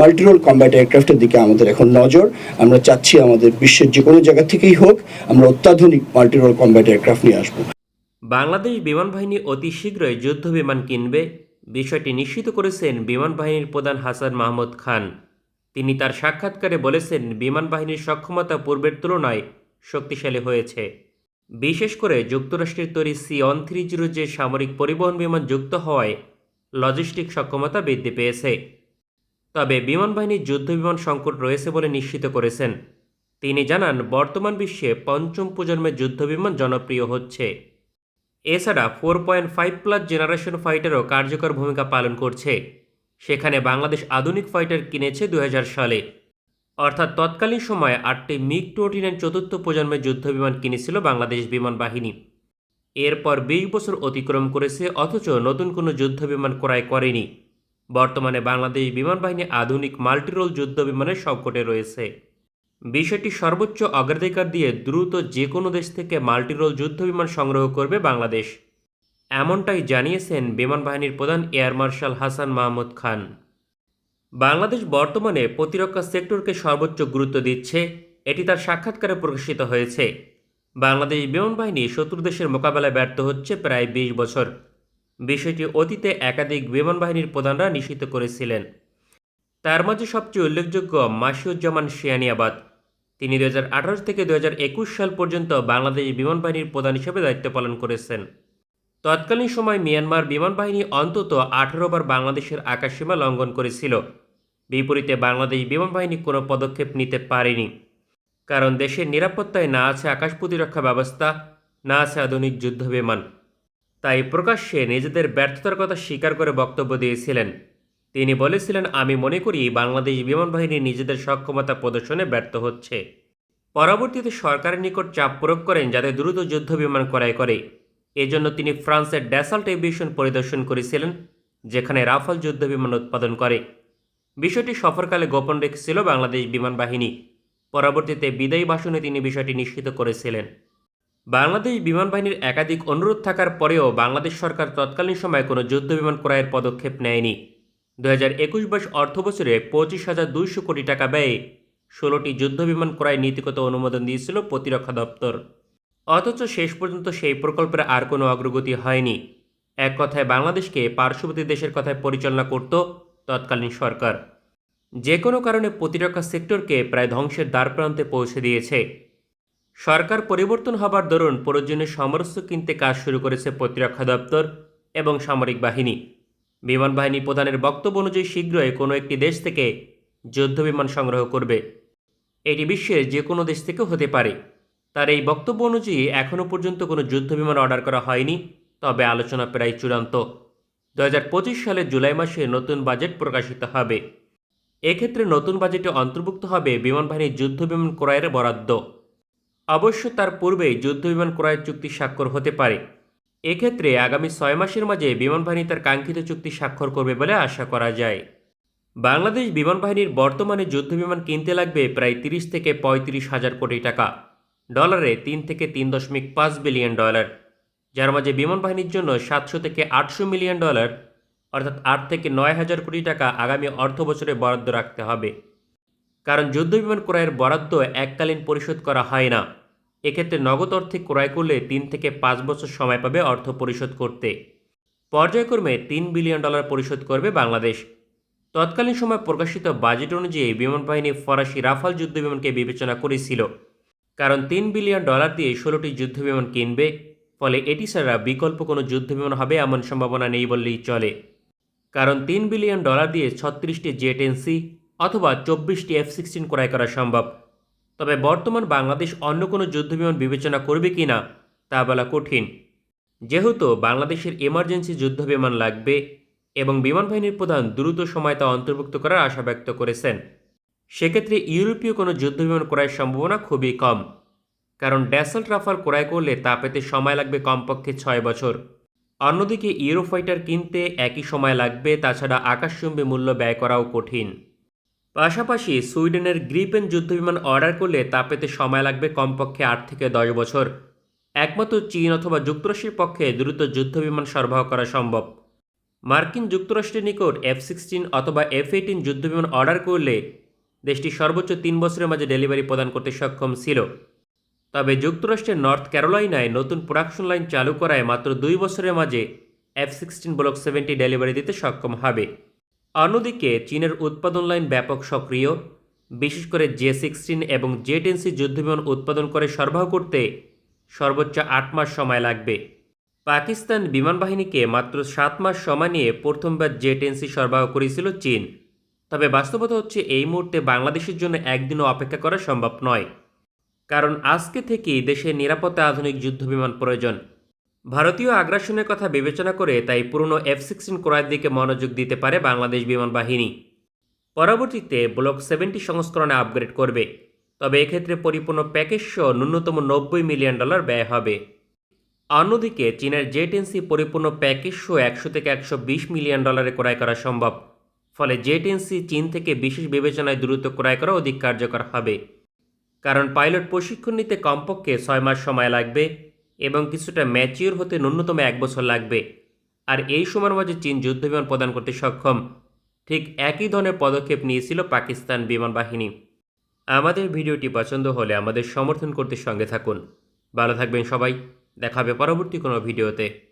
Multirole combat এয়ারক্রাফটের দিকে আমাদের এখন নজর। আমরা চাচ্ছি আমাদের বিশ্বের যে কোনো জায়গা থেকেই হোক, আমরা অত্যাধুনিক মাল্টিরোল কম্ব্যাট এয়ারক্রাফট নিয়ে আসব। বাংলাদেশ বিমান বাহিনী অতি শীঘ্রই যুদ্ধ বিমান কিনবে, বিষয়টি নিশ্চিত করেছেন বিমান বাহিনীর প্রধান হাসান মাহমুদ খান। তিনি তার সাক্ষাৎকারে বলেছেন, বিমান বাহিনীর সক্ষমতা পূর্বের তুলনায় শক্তিশালী হয়েছে। বিশেষ করে যুক্তরাষ্ট্রের তৈরি সি ওয়ান থ্রি জিরো যে সামরিক পরিবহন বিমান যুক্ত হওয়ায় লজিস্টিক সক্ষমতা বৃদ্ধি পেয়েছে। তবে বিমান বাহিনীর যুদ্ধ বিমান সংকট রয়েছে বলে নিশ্চিত করেছেন। তিনি জানান, বর্তমান বিশ্বে পঞ্চম প্রজন্মের যুদ্ধ বিমান জনপ্রিয় হচ্ছে। এছাড়া four point five plus generation ফাইটারও কার্যকর ভূমিকা পালন করছে। সেখানে বাংলাদেশ আধুনিক ফাইটার কিনেছে দু হাজার সালে। অর্থাৎ তৎকালীন সময়ে আটটি মিগ টোয়েন্টি নাইন চতুর্থ প্রজন্মের যুদ্ধবিমান কিনেছিল বাংলাদেশ বিমান বাহিনী। এরপর বিশ বছর অতিক্রম করেছে, অথচ নতুন কোনো যুদ্ধবিমান ক্রয় করেনি। বর্তমানে বাংলাদেশ বিমান বাহিনী আধুনিক মাল্টিরোল যুদ্ধ বিমানের সংকটে রয়েছে। বিষয়টি সর্বোচ্চ অগ্রাধিকার দিয়ে দ্রুত যে কোনো দেশ থেকে মাল্টিরোল যুদ্ধ বিমান সংগ্রহ করবে বাংলাদেশ। এমনটাই জানিয়েছেন বিমান বাহিনীর প্রধান এয়ার মার্শাল হাসান মাহমুদ খান। বাংলাদেশ বর্তমানে প্রতিরক্ষা সেক্টরকে সর্বোচ্চ গুরুত্ব দিচ্ছে, এটি তার সাক্ষাৎকারে প্রকাশিত হয়েছে। বাংলাদেশ বিমান বাহিনী শত্রু দেশের মোকাবেলায় ব্যর্থ হচ্ছে প্রায় বিশ বছর। বিষয়টি অতীতে একাধিক বিমান বাহিনীর প্রধানরা নিশ্চিত করেছিলেন। তার মাঝে সবচেয়ে উল্লেখযোগ্য মাসিউজ্জামান শিয়ানিয়াবাদ। তিনি দু হাজার আঠারো থেকে দু হাজার একুশ সাল পর্যন্ত বাংলাদেশ বিমান বাহিনীর প্রধান হিসেবে দায়িত্ব পালন করেছেন। তৎকালীন সময় মিয়ানমার বিমান বাহিনী অন্তত আঠারো বার বাংলাদেশের আকাশসীমা লঙ্ঘন করেছিল। বিপরীতে বাংলাদেশ বিমান বাহিনী কোনো পদক্ষেপ নিতে পারেনি। কারণ দেশের নিরাপত্তায় না আছে আকাশ প্রতিরক্ষা ব্যবস্থা, না আছে আধুনিক যুদ্ধ বিমান। তাই প্রকাশ্যে নিজেদের ব্যর্থতার কথা স্বীকার করে বক্তব্য দিয়েছিলেন। তিনি বলেছিলেন, আমি মনে করি বাংলাদেশ বিমান বাহিনী নিজেদের সক্ষমতা প্রদর্শনে ব্যর্থ হচ্ছে। পরবর্তীতে সরকারের নিকট চাপ প্রয়োগ করেন যাতে দ্রুত যুদ্ধ বিমান ক্রয় করে। এজন্য তিনি ফ্রান্সের ড্যাসাল্ট এভিয়েশন পরিদর্শন করেছিলেন, যেখানে রাফাল যুদ্ধ বিমান উৎপাদন করে। বিষয়টি সফরকালে গোপন রেখেছিল বাংলাদেশ বিমান বাহিনী। পরবর্তীতে বিদায়ী ভাষণে তিনি বিষয়টি নিশ্চিত করেছিলেন। বাংলাদেশ বিমান বাহিনীর একাধিক অনুরোধ থাকার পরেও বাংলাদেশ সরকার তৎকালীন সময়ে কোনো যুদ্ধ বিমান ক্রয়ের পদক্ষেপ নেয়নি। দু হাজার একুশ বাইশ অর্থ বছরে পঁচিশ হাজার দুইশো কোটি টাকা ব্যয়ে ষোলোটি যুদ্ধ বিমান ক্রয় নীতিগত অনুমোদন দিয়েছিল প্রতিরক্ষা দপ্তর। অথচ শেষ পর্যন্ত সেই প্রকল্পের আর কোনো অগ্রগতি হয়নি। এক কথায় বাংলাদেশকে পার্শ্ববর্তী দেশের কথায় পরিচালনা করত তৎকালীন সরকার। যে কোনো কারণে প্রতিরক্ষা সেক্টরকে প্রায় ধ্বংসের দ্বারপ্রান্তে পৌঁছে দিয়েছে। সরকার পরিবর্তন হবার দরুন প্রয়োজনীয় সমরস্য কিনতে কাজ শুরু করেছে প্রতিরক্ষা দপ্তর এবং সামরিক বাহিনী। বিমান বাহিনী প্রধানের বক্তব্য অনুযায়ী শীঘ্রই কোনো একটি দেশ থেকে যুদ্ধ বিমান সংগ্রহ করবে। এটি বিশ্বের যে কোনো দেশ থেকে হতে পারে। তার এই বক্তব্য অনুযায়ী এখনও পর্যন্ত কোনো যুদ্ধ বিমান অর্ডার করা হয়নি, তবে আলোচনা প্রায় চূড়ান্ত। দু হাজার পঁচিশ সালের জুলাই মাসে নতুন বাজেট প্রকাশিত হবে। এক্ষেত্রে নতুন বাজেটে অন্তর্ভুক্ত হবে বিমান বাহিনীর যুদ্ধ বিমান ক্রয়ের বরাদ্দ। অবশ্য তার পূর্বেই যুদ্ধ বিমান ক্রয়ের চুক্তি স্বাক্ষর হতে পারে। এক্ষেত্রে আগামী ছয় মাসের মাঝে বিমান বাহিনী তার কাঙ্ক্ষিত চুক্তি স্বাক্ষর করবে বলে আশা করা যায়। বাংলাদেশ বিমান বাহিনীর বর্তমানে যুদ্ধ বিমান কিনতে লাগবে প্রায় তিরিশ থেকে পঁয়ত্রিশ হাজার কোটি টাকা, ডলারে তিন থেকে তিন দশমিক পাঁচ বিলিয়ন ডলার, যার মাঝে বিমান বাহিনীর জন্য সাতশো থেকে আটশো মিলিয়ন ডলার, অর্থাৎ আট থেকে নয় হাজার কোটি টাকা আগামী অর্থ বছরে বরাদ্দ রাখতে হবে। কারণ যুদ্ধ বিমান ক্রয়ের বরাদ্দ এককালীন পরিশোধ করা হয় না। এক্ষেত্রে নগদ অর্থে ক্রয় করলে তিন থেকে পাঁচ বছর সময় পাবে অর্থ পরিশোধ করতে। পর্যায়ক্রমে তিন বিলিয়ন ডলার পরিশোধ করবে বাংলাদেশ। তৎকালীন সময় প্রকাশিত বাজেট অনুযায়ী বিমান বাহিনী ফরাসি রাফাল যুদ্ধ বিমানকে বিবেচনা করেছিল। কারণ তিন বিলিয়ন ডলার দিয়ে ষোলোটি যুদ্ধ বিমান কিনবে, ফলে এটি ছাড়া বিকল্প কোনো যুদ্ধ বিমান হবে এমন সম্ভাবনা নেই বললেই চলে। কারণ তিন বিলিয়ন ডলার দিয়ে ছত্রিশটি জেট এনসি অথবা চব্বিশটি এফ সিক্সটিন ক্রয় করা সম্ভব। তবে বর্তমান বাংলাদেশ অন্য কোনো যুদ্ধবিমান বিবেচনা করবে কি না, তা বলা কঠিন। যেহেতু বাংলাদেশের এমার্জেন্সি যুদ্ধ বিমান লাগবে এবং বিমান বাহিনীর প্রধান দ্রুত সময় তা অন্তর্ভুক্ত করার আশা ব্যক্ত করেছেন, সেক্ষেত্রে ইউরোপীয় কোনো যুদ্ধ বিমান ক্রয়ের সম্ভাবনা খুবই কম। কারণ ড্যাসেল্ট রাফাল ক্রয় করলে তা পেতে সময় লাগবে কমপক্ষে ছয় বছর। অন্যদিকে ইউরোফাইটার কিনতে একই সময় লাগবে, তাছাড়া আকাশচুম্বী মূল্য ব্যয় করাও কঠিন। পাশাপাশি সুইডেনের গ্রিপেন যুদ্ধবিমান অর্ডার করলে তা পেতে সময় লাগবে কমপক্ষে আট থেকে দশ বছর। একমাত্র চীন অথবা যুক্তরাষ্ট্রের পক্ষে দ্রুত যুদ্ধবিমান সরবরাহ করা সম্ভব। মার্কিন যুক্তরাষ্ট্রের নিকট এফ সিক্সটিন অথবা এফ এইটিন যুদ্ধবিমান অর্ডার করলে দেশটি সর্বোচ্চ তিন বছরের মাঝে ডেলিভারি প্রদান করতে সক্ষম ছিল। তবে যুক্তরাষ্ট্রের নর্থ ক্যারোলাইনায় নতুন প্রোডাকশন লাইন চালু করায় মাত্র দুই বছরের মাঝে F sixteen block seventy delivery দিতে সক্ষম হবে। অন্যদিকে চীনের উৎপাদন লাইন ব্যাপক সক্রিয়। বিশেষ করে জে সিক্সটিন এবং জে টেনসি যুদ্ধবিমান উৎপাদন করে সরবরাহ করতে সর্বোচ্চ আট মাস সময় লাগবে। পাকিস্তান বিমান বাহিনীকে মাত্র সাত মাস সময় নিয়ে প্রথমবার জে টেনসি সরবরাহ করেছিল চীন। তবে বাস্তবতা হচ্ছে এই মুহূর্তে বাংলাদেশের জন্য একদিনও অপেক্ষা করা সম্ভব নয়। কারণ আজকে থেকেই দেশের নিরাপত্তা আধুনিক যুদ্ধবিমান প্রয়োজন। ভারতীয় আগ্রাসনের কথা বিবেচনা করে তাই পুরনো এফ সিক্সটিন ক্রয়ের দিকে মনোযোগ দিতে পারে বাংলাদেশ বিমান বাহিনী। পরবর্তীতে ব্লক সেভেন্টি সংস্করণে আপগ্রেড করবে। তবে এক্ষেত্রে পরিপূর্ণ প্যাকেজ সহ ন্যূনতম নব্বই মিলিয়ন ডলার ব্যয় হবে। অন্যদিকে চীনের জেটেন্সি পরিপূর্ণ প্যাকেজ সহ একশো থেকে একশো বিশ মিলিয়ন ডলারে ক্রয় করা সম্ভব। ফলে জেটেন্সি চীন থেকে বিশেষ বিবেচনায় দ্রুত ক্রয় করা অধিক কার্যকর হবে। কারণ পাইলট প্রশিক্ষণ নিতে কমপক্ষে ছয় মাস সময় লাগবে। এবং কিছুটা ম্যাচিওর হতে ন্যূনতম এক বছর লাগবে। আর এই সময়ের মাঝে চীন যুদ্ধবিমান প্রদান করতে সক্ষম। ঠিক একই ধরনের পদক্ষেপ নিয়েছিল পাকিস্তান বিমান বাহিনী। আমাদের ভিডিওটি পছন্দ হলে আমাদের সমর্থন করতে সঙ্গে থাকুন। ভালো থাকবেন সবাই। দেখাবে পরবর্তী কোনো ভিডিওতে।